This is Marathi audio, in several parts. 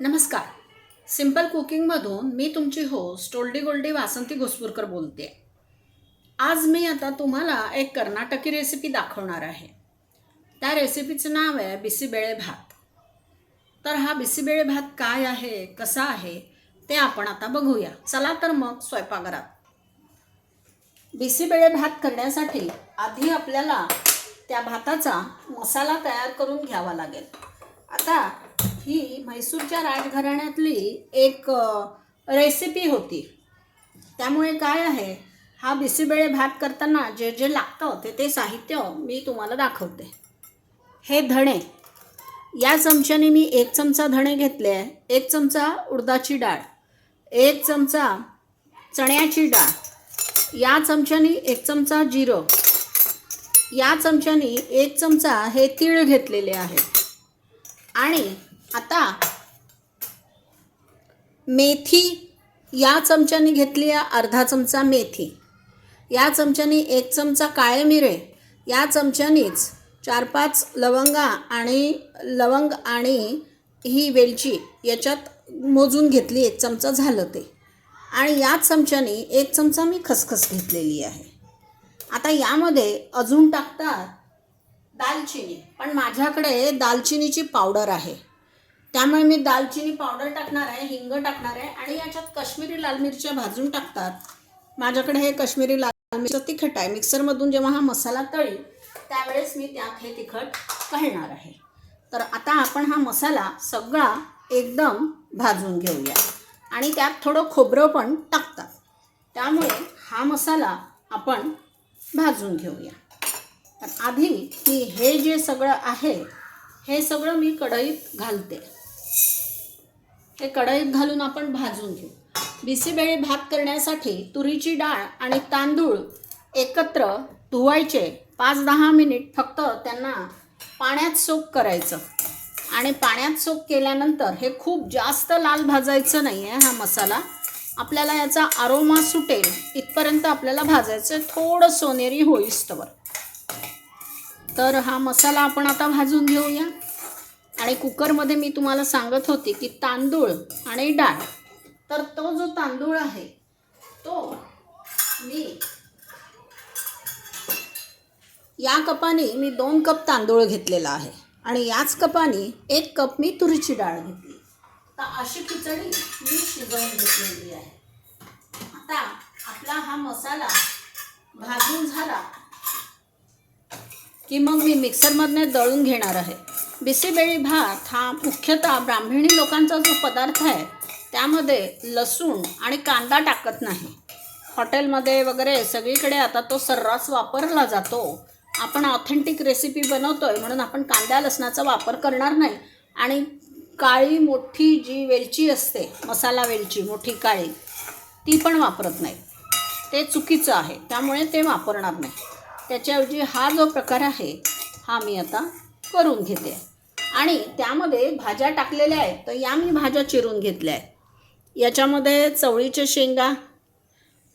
नमस्कार. सिंपल कुकिंगमधून मी तुमची host oldie goldie Vasanti Ghospurkar बोलते आज मी आता तुम्हाला एक कर्नाटकी रेसिपी दाखवणार आहे. त्या रेसिपीचं नाव आहे बिसीबेळे भात. तर हा बिसीबेळे भात काय आहे कसा आहे ते आपण आता बघूया. चला तर मग स्वयंपाकघरात. बिसीबेळे भात करण्यासाठी आधी आपल्याला त्या भाताचा मसाला तयार करून घ्यावा लागेल. आता ही म्हैसूरच्या राजघराण्यातली एक रेसिपी होती. त्यामुळे काय आहे हा बिसीबेळे भात करताना जे जे लागतं ते ते साहित्य मी तुम्हाला दाखवते. हे धणे. या चमच्याने मी एक चमचा धणे घेतले आहे एक चमचा उडदाची डाळ एक चमचा चण्याची डाळ या चमच्याने एक चमचा जिरं या चमच्याने एक चमचा हे तीळ घेतलेले आहे. आणि आता मेथी या चमच्याने घेतली आहे अर्धा चमचा मेथी. या चमच्याने एक चमचा काळे मिरे या चमच्यानेच चार पाच लवंगा आणि लवंग आणि ही वेलची याच्यात मोजून घेतली एक चमचा झालं ते. आणि याच चमच्याने एक चमचा मी खसखस घेतलेली आहे. आता यामध्ये अजून टाकतात दालचिनी पण माझ्याकडे दालचिनीची पावडर आहे. त्यामुळे मी दालचिनी पावडर टाकणार आहे हिंग टाकणार आहे आणि याच्यात काश्मीरी लाल मिरच्या भाजून टाकतात. माझ्याकडे हे काश्मीरी लाल मिरचं तिखट आहे. मिक्सरमधून जेव्हा हा मसाला तळी त्यावेळेस मी त्यात हे तिखट घालणार आहे. तर आता आपण हा मसाला सगळा एकदम भाजून घेऊया. आणि त्यात थोडं खोबरं पण टाकतात. त्यामुळे हा मसाला आपण भाजून घेऊया. तर आधी की हे जे सगळं आहे हे सगळं मी कढईत घालते. ते कढईत घालून आपण भाजून घेऊ. बिसीबेळी भात करण्यासाठी तुरीची डाळ आणि तांदूळ एकत्र धुवायचे पाच दहा मिनिट फक्त त्यांना पाण्यात सोक करायचं. आणि पाण्यात सोक केल्यानंतर हे खूप जास्त लाल भाजायचं नाही आहे हा मसाला. आपल्याला याचा आरोमा सुटेल इथपर्यंत आपल्याला भाजायचं थोडं सोनेरी होईस्तवर. तर हा मसाला आपण आता भाजून घेऊया. आणि कुकरमध्ये मी तुम्हाला सांगत होती की तांदूळ आणि डाळ. तर तो जो तांदूळ आहे तो मी या कपाने मी दोन कप तांदूळ घेतलेला आहे. आणि याच कपाने एक कप मी तुरीची डाळ घेतली. तर अशी खिचडी मी शिजवून घेतलेली आहे. आता आपला हा मसाला भाजून झाला की मग मी मिक्सरमधनं दळून घेणार आहे. बिसीबेळी भात हा मुख्यतः ब्राह्मणी लोकांचा जो पदार्थ आहे त्यामध्ये लसूण आणि कांदा टाकत नाही. हॉटेलमध्ये वगैरे सगळीकडे आता तो सर्रास वापरला जातो. आपण ऑथेंटिक रेसिपी बनवतो आहे म्हणून आपण कांद्या लसणाचा वापर करणार नाही. आणि काळी मोठी जी वेलची असते मसाला वेलची मोठी काळी ती पण वापरत नाही. ते चुकीचं आहे त्यामुळे ते वापरणार नाही. त्याच्याऐवजी हा जो प्रकार आहे हा मी आता करून घेते. आणि त्यामध्ये भाज्या टाकलेल्या आहेत तर या मी भाज्या चिरून घेतल्या आहेत. याच्यामध्ये चवळीच्या शेंगा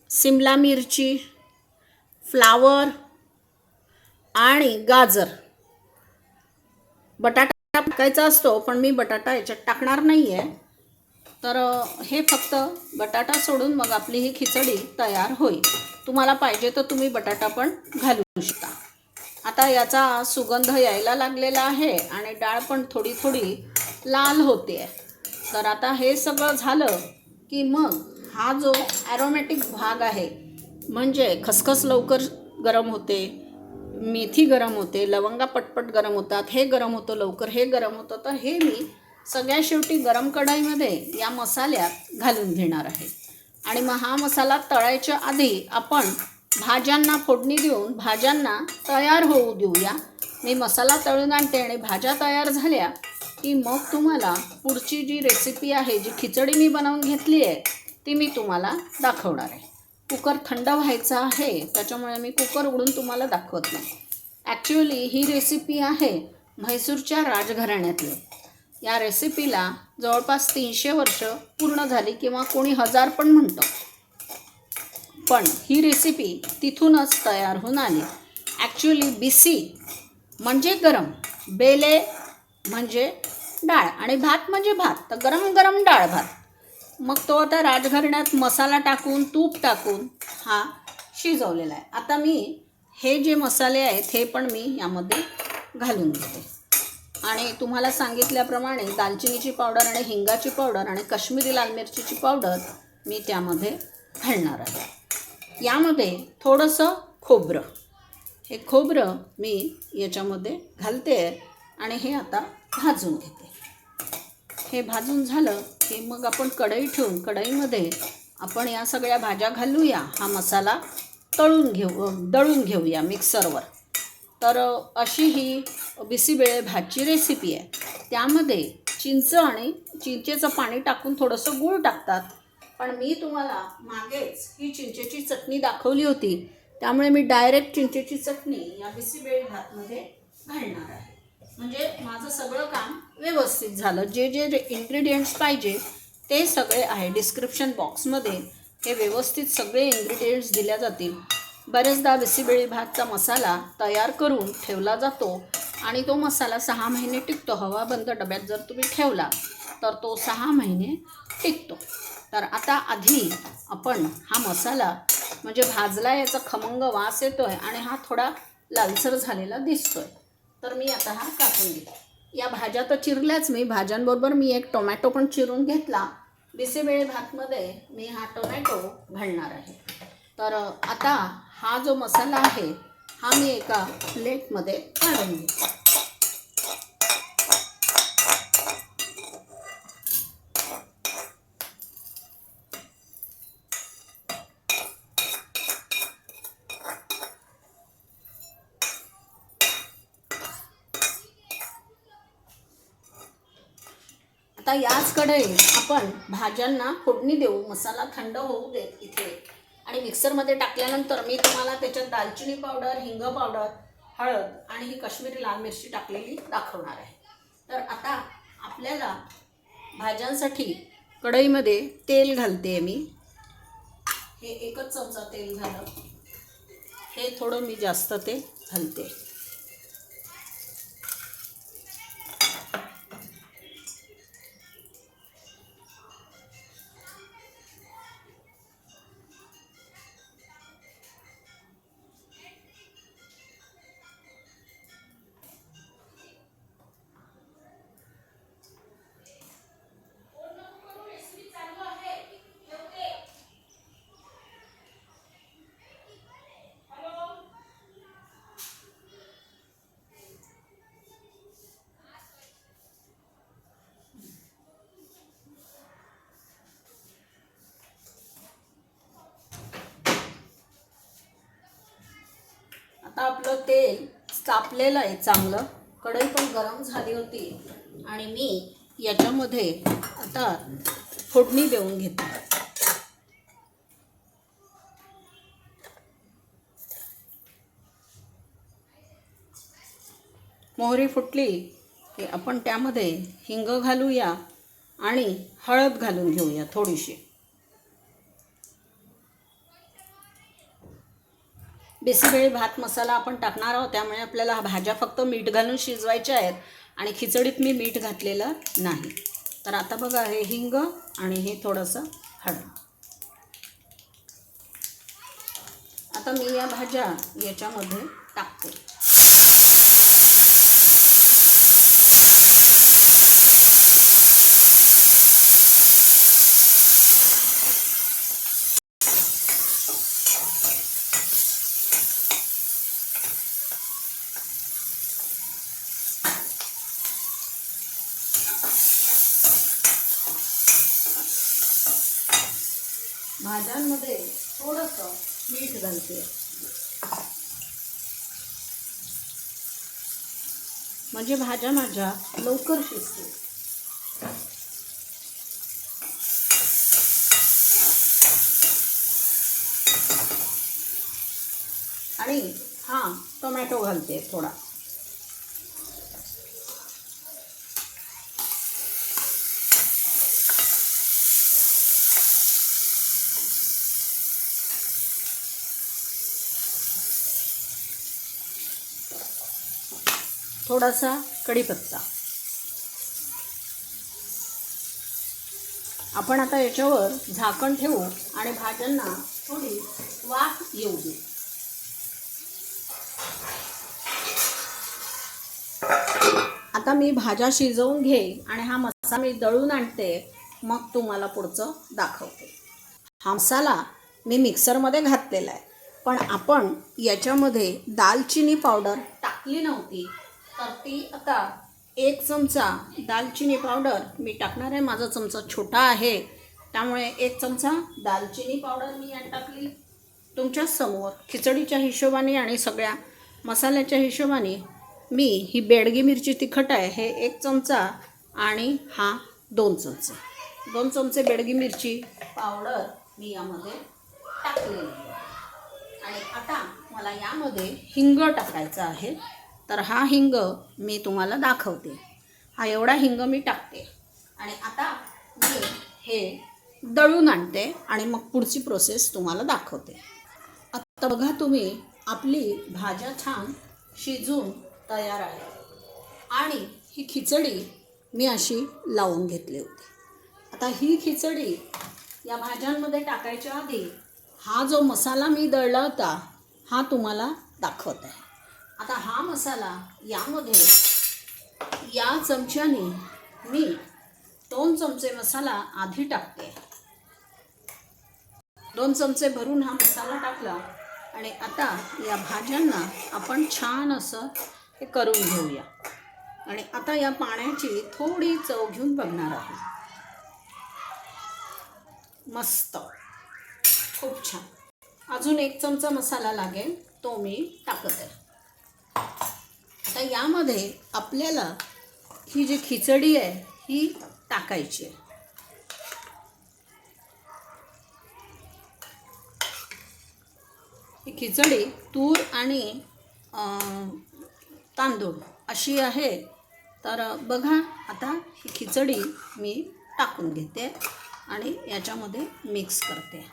सिमला मिरची फ्लावर आणि गाजर. बटाटा टाकायचा असतो पण मी बटाटा याच्यात टाकणार नाही आहे तर हे फक्त बटाटा सोडून मग आपली ही खिचडी तयार होईल. तुम्हाला पाहिजे तर तुम्ही बटाटा पण घालू शकता. आता याचा सुगंध यायला लागलेला आहे आणि डाळ पण थोडी थोडी लाल होते आहे तर आता हे सगळं झालं की मग हा जो ॲरोमॅटिक भाग आहे म्हणजे खसखस लवकर गरम होते मेथी गरम होते लवंगा पटपट गरम होतात हे गरम होतं लवकर हे गरम होतं तर हे मी सगळ्या शेवटी गरम कढाईमध्ये या मसाल्यात घालून घेणार आहे. आणि मग हा मसाला तळायच्या आधी आपण भाज्यांना फोडणी देऊन भाज्यांना तयार होऊ देऊया. मी मसाला तळून आणते आणि भाज्या तयार झाल्या की मग तुम्हाला पुढची जी रेसिपी आहे जी खिचडी मी बनवून घेतली आहे ती मी तुम्हाला दाखवणार आहे. कुकर थंड व्हायचा आहे त्याच्यामुळे मी कुकर उघडून तुम्हाला दाखवत नाही. ॲक्च्युली ही रेसिपी आहे म्हैसूरच्या राजघराण्यातली. या रेसिपीला जवळपास तीनशे वर्ष पूर्ण झाली किंवा कोणी हजार पण म्हणतं. पण ही रेसिपी तिथूनच तयार होऊन आली. ॲक्च्युली बिसी म्हणजे गरम बेले म्हणजे डाळ आणि भात म्हणजे भात. तर गरम गरम डाळ भात. मग तो आता राजघराण्यात मसाला टाकून तूप टाकून हा शिजवलेला आहे. आता मी हे जे मसाले आहेत हे पण मी यामध्ये घालून घेते. आणि तुम्हाला सांगितल्याप्रमाणे दालचिनीची पावडर आणि हिंगाची पावडर आणि काश्मीरी लाल मिरचीची पावडर मी त्यामध्ये घालणार आहे. यामध्ये थोडंसं खोबरं. हे खोबरं मी याच्यामध्ये घालते आणि हे आता भाजून घेते. हे भाजून झालं की मग आपण कढई ठेवून कढईमध्ये आपण या सगळ्या भाज्या घालूया. हा मसाला तळून घेऊ दळून घेऊया मिक्सरवर. तर अशी ही बिसीबेळे भाजची रेसिपी आहे. त्यामध्ये चिंच आणि चिंचेचं पाणी टाकून थोडंसं गूळ टाकतात. पण मी तुम्हाला मागेच ही चिंचेची चटणी दाखवली होती. त्यामुळे मी डायरेक्ट चिंचेची चटणी या बिसीबेळे भातमध्ये घालणार आहे. म्हणजे माझं सगळं काम व्यवस्थित झालं. जे जे इन्ग्रेडियंट्स पाहिजे ते सगळे आहे डिस्क्रिप्शन बॉक्समध्ये हे व्यवस्थित सगळे इन्ग्रेडियंट्स दिल्या जातील. बरेचदा बिसीबेळी भातचा मसाला तयार करून ठेवला जातो आणि तो मसाला सहा महिने टिकतो. हवाबंद डब्यात जर तुम्ही ठेवला तर तो सहा महिने टिकतो. तर आता आधी आपण हा मसाला म्हणजे भाजला याचा खमंग वास येतो आहे आणि हा थोडा लालसर झालेला दिसतो आहे तर मी आता हा कापून घेते. या भाज्या तर चिरल्याच मी. भाज्यांबरोबर मी एक टोमॅटो पण चिरून घेतला. बिसेवेळे भातमध्ये मी हा टोमॅटो घालणार आहे. तर आता हा जो मसाला आहे हा मी एका प्लेटमध्ये काढून घेते. आता याच कढईत आपण भाज्यांना फोडणी देऊ मसाला थंड होऊ देत इथे. आणि मिक्सरमध्ये टाकल्यानंतर मी तुम्हाला त्याच्यात दालचिनी पावडर हिंग पावडर हळद आणि ही कश्मीरी लाल मिरची टाकलेली दाखवणार आहे. तर आता आपल्याला भाज्यांसाठी कढईमध्ये तेल घालते मी. हे एकच चमचा तेल झालं. हे थोडं मी जास्त ते घालते. आता आपलं तेल तापलेलं आहे चांगलं. कढई पण गरम झाली होती. आणि मी याच्यामध्ये आता फोडणी देऊन घेते. मोहरी फुटली की आपण त्यामध्ये हिंग घालूया आणि हळद घालून घेऊया थोडीशी. बेसीवेळी भात मसाला आपण टाकणार आहोत त्यामुळे आपल्याला भाज्या फक्त मीठ घालून शिजवायच्या आहेत आणि खिचडीत मी मीठ घातलेलं नाही. तर आता बघा हे हिंग आणि हे थोडंसं हळद. आता मी या भाज्या याच्यामध्ये टाकते. भाज्यांमध्ये थोडंसं मीठ घालते. म्हणजे भाज्या माझ्या लवकर शिजतील. आणि हां टोमॅटो घालते थोडा. थोडासा कढीपत्ता. आपण आता याच्यावर झाकण ठेवू आणि भाज्यांना थोडी वाफ येऊ देऊ. आता मी भाज्या शिजवून घे आणि हा मसाला मी दळून आणते. मग तुम्हाला पुढचं दाखवते. हा मसाला मी मिक्सरमध्ये घातलेला आहे. पण आपण याच्यामध्ये दालचिनी पावडर टाकली नव्हती. तर ती आता एक चमचा दालचिनी पावडर मी टाकणार आहे. माझा चमचा छोटा आहे. त्यामुळे एक चमचा दालचिनी पावडर मी यात टाकली. तुमच्यासमोर खिचडीच्या हिशोबाने आणि सगळ्या मसाल्याच्या हिशोबाने मी ही बेडगी मिरची तिखट आहे हे एक चमचा आणि हा दोन चमचे. दोन चमचे बेडगी मिरची पावडर मी यामध्ये टाकलेली आहे. आणि आता मला यामध्ये हिंग टाकायचं आहे. तर हा हिंग मी तुम्हाला दाखवते. हा एवढा हिंग मी टाकते. आणि आता मी हे दळून आणते आणि मग पुढची प्रोसेस तुम्हाला दाखवते. आता बघा तुम्ही आपली भाज्या छान शिजून तयार आहे. आणि ही खिचडी मी अशी लावून घेतली होती. आता ही खिचडी या भाज्यांमध्ये टाकायच्या आधी हा जो मसाला मी दळला होता हा तुम्हाला दाखवत. आहे आता हा मसाला यामध्ये या चमच्याने मी दोन चमचे मसाला आधी टाकते. दोन चमचे भरून हा मसाला टाकला आणि आता या भाज्यांना आपण छान असं हे करून घेऊया. आणि आता या पाण्याची थोडी चव घेऊन बघणार आहे मस्त. खूप छान. अजून एक चमचा मसाला लागेल तो मी टाकत आहे आता यामध्ये आपल्याला ही जी खिचडी आहे ही टाकायची आहे. ही खिचडी तूर आणि तांदूळ अशी आहे. तर बघा आता ही खिचडी मी टाकून घेते आणि याच्यामध्ये मिक्स करते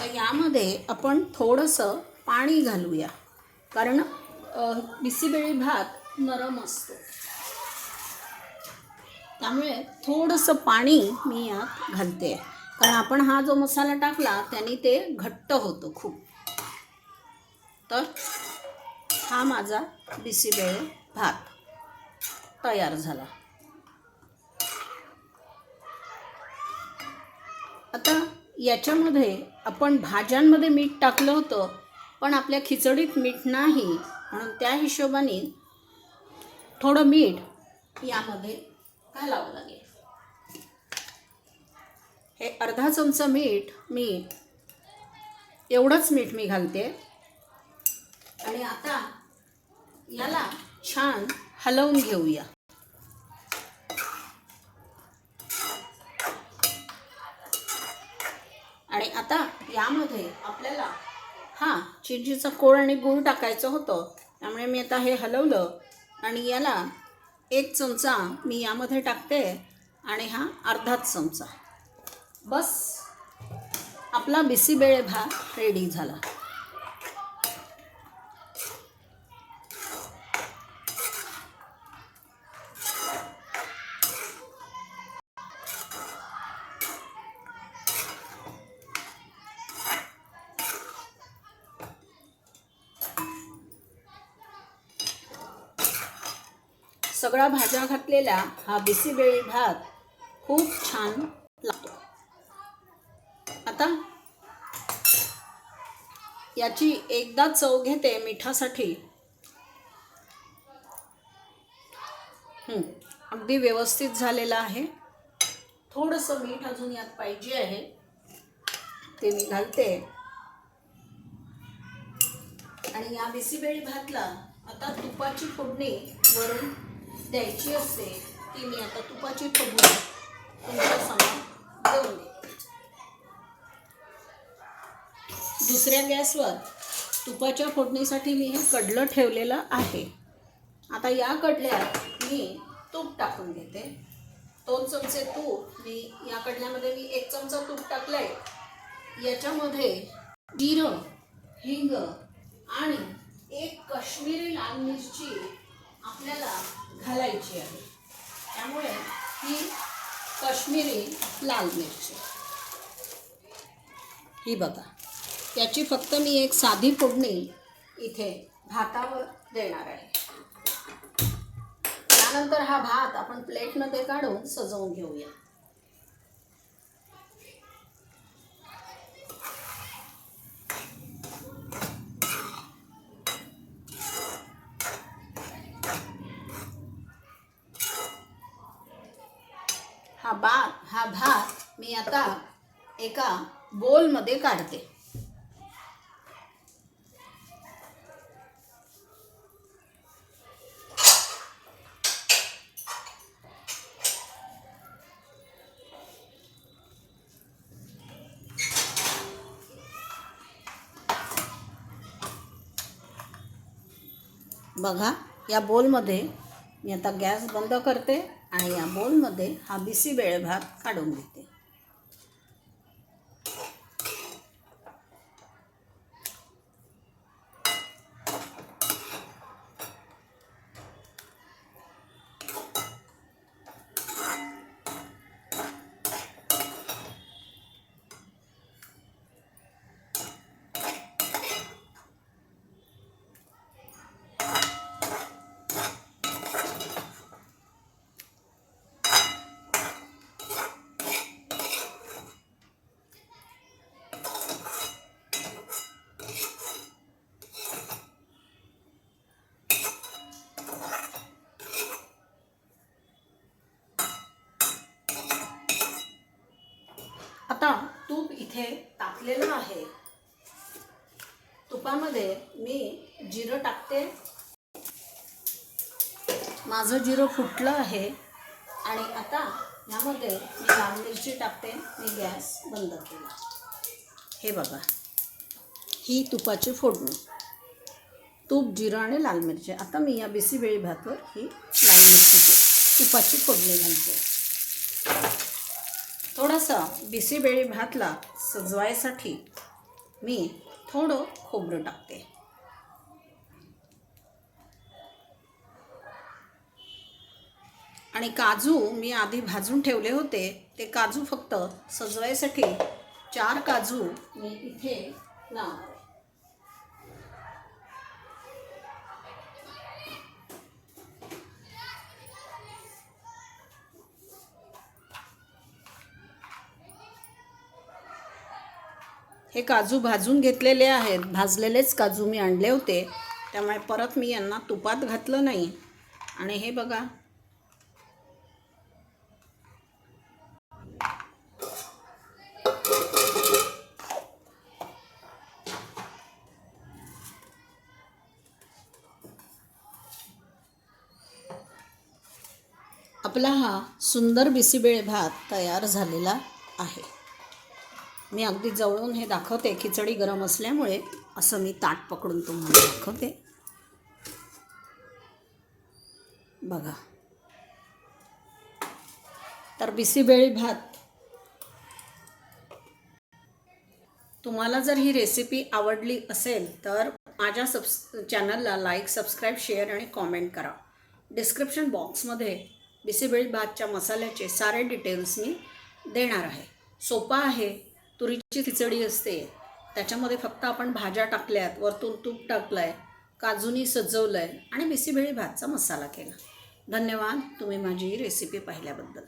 तर यामध्ये आपण थोडंसं पाणी घालूया. कारण बिसीबेळी भात नरम असतो. त्यामुळे थोडंसं पाणी मी यात घालते. कारण आपण हा जो मसाला टाकला त्याने ते घट्ट होतो खूप. तर हा माझा बिसीबेळे भात तयार झाला. आता याच्यामध्ये आपण भाज्यांमध्ये मीठ टाकलं होतं पण आपल्या खिचडीत मीठ नाही. म्हणून त्या हिशोबाने थोडं मीठ यामध्ये घालावं लागेल. हे अर्धा चमचा मीठ मी एवढंच मीठ मी घालते. आणि आता याला छान हलवून घेऊया आणि आता यामध्ये आपल्याला हा चिंचेचा कोळ आणि गूळ टाकायचं होतं. त्यामुळे मी आता हे हलवलं आणि याला एक चमचा मी यामध्ये टाकते आणि हा अर्धाच चमचा. बस. आपला बिसीबेळे भात रेडी झाला. सगळ्या भाज्या घातलेला हा बिसीबेळी भात खूप छान लागतो. आता याची एकदा चव घेते मिठासाठी. अगदी व्यवस्थित झालेलं आहे. थोडंसं मीठ अजून यात पाहिजे आहे. ते मी घालते. आणि या बिसीबेळी भातला आता तुपाची फोडणी वरून द्यायची असते ती मी आता तुपाची फोडणी तुमच्यासमोर देऊन दे दुसऱ्या गॅसवर तुपाच्या फोडणीसाठी मी हे कडलं ठेवलेलं आहे. आता या कडल्यात मी तूप टाकून घेते. दोन चमचे तूप मी या कडल्यामध्ये मी एक चमचा तूप टाकलंय. याच्यामध्ये जिरं हिंग आणि एक काश्मीरी लाल मिरची आपल्याला घालायची आहे. त्यामुळे ही कश्मीरी लाल मिरची. ही बघा त्याची फक्त मी एक साधी फोडणी इथे भातावर देणार आहे. त्यानंतर हा भात आपण प्लेटमध्ये काढून सजवून घेऊया. हा बा हा भात मी आता एका बोलमध्ये काढते. बघा या बोलमध्ये मी आता गॅस बंद करते. आणि या बोलमध्ये हा बिसी बेळे भात काढून घेते आता इथे टाकलेलं आहे. तुपामध्ये मी जिरं टाकते. माझं जिरं फुटलं आहे आणि आता यामध्ये मी लाल मिरची टाकते. मी गॅस बंद केला. हे बघा. ही तुपाची फोडणी. तूप जिरं आणि लाल मिरची. आता मी या बिसीबेळी भातवर ही लाल मिरची तुपाची फोडणी घालते. थोडासा बिसीबेळी भातला सजवायसाठी मी थोडं खोबरं टाकते. आणि काजू मी आधी भाजून ठेवले होते. ते काजू फक्त सजवायसाठी चार काजू मी इथे लावणार आहे. हे काजू भाजून घेतलेले आहेत. भाजलेलेच काजू मी आणले होते. त्यामुळे परत मी यांना तुपात घातलं नाही. आणि हे बघा. आपला हा सुंदर बिसीबेळ भात तयार झालेला आहे. मी अगदी जवळून हे दाखवते खिचडी गरम असल्यामुळे असं मी ताट पकडून तुम्हाला दाखवते. बघा. तर बिसीबेळी भात. तुम्हाला जर ही रेसिपी आवडली असेल तर माझ्या सबस चॅनलला लाईक सबस्क्राईब शेअर आणि कॉमेंट करा. डिस्क्रिप्शन बॉक्समध्ये बिसीबेळी भातच्या मसाल्याचे सारे डिटेल्स मी देणार आहे. सोपा आहे. तुरीची खिचडी असते. त्याच्यामध्ये फक्त आपण भाज्या टाकल्यात वरतून तूप टाकलं आहे काजूनी सजवलं आहे आणि मिसीभेळी भातचा मसाला केला. धन्यवाद तुम्ही माझी रेसिपी पाहिल्याबद्दल.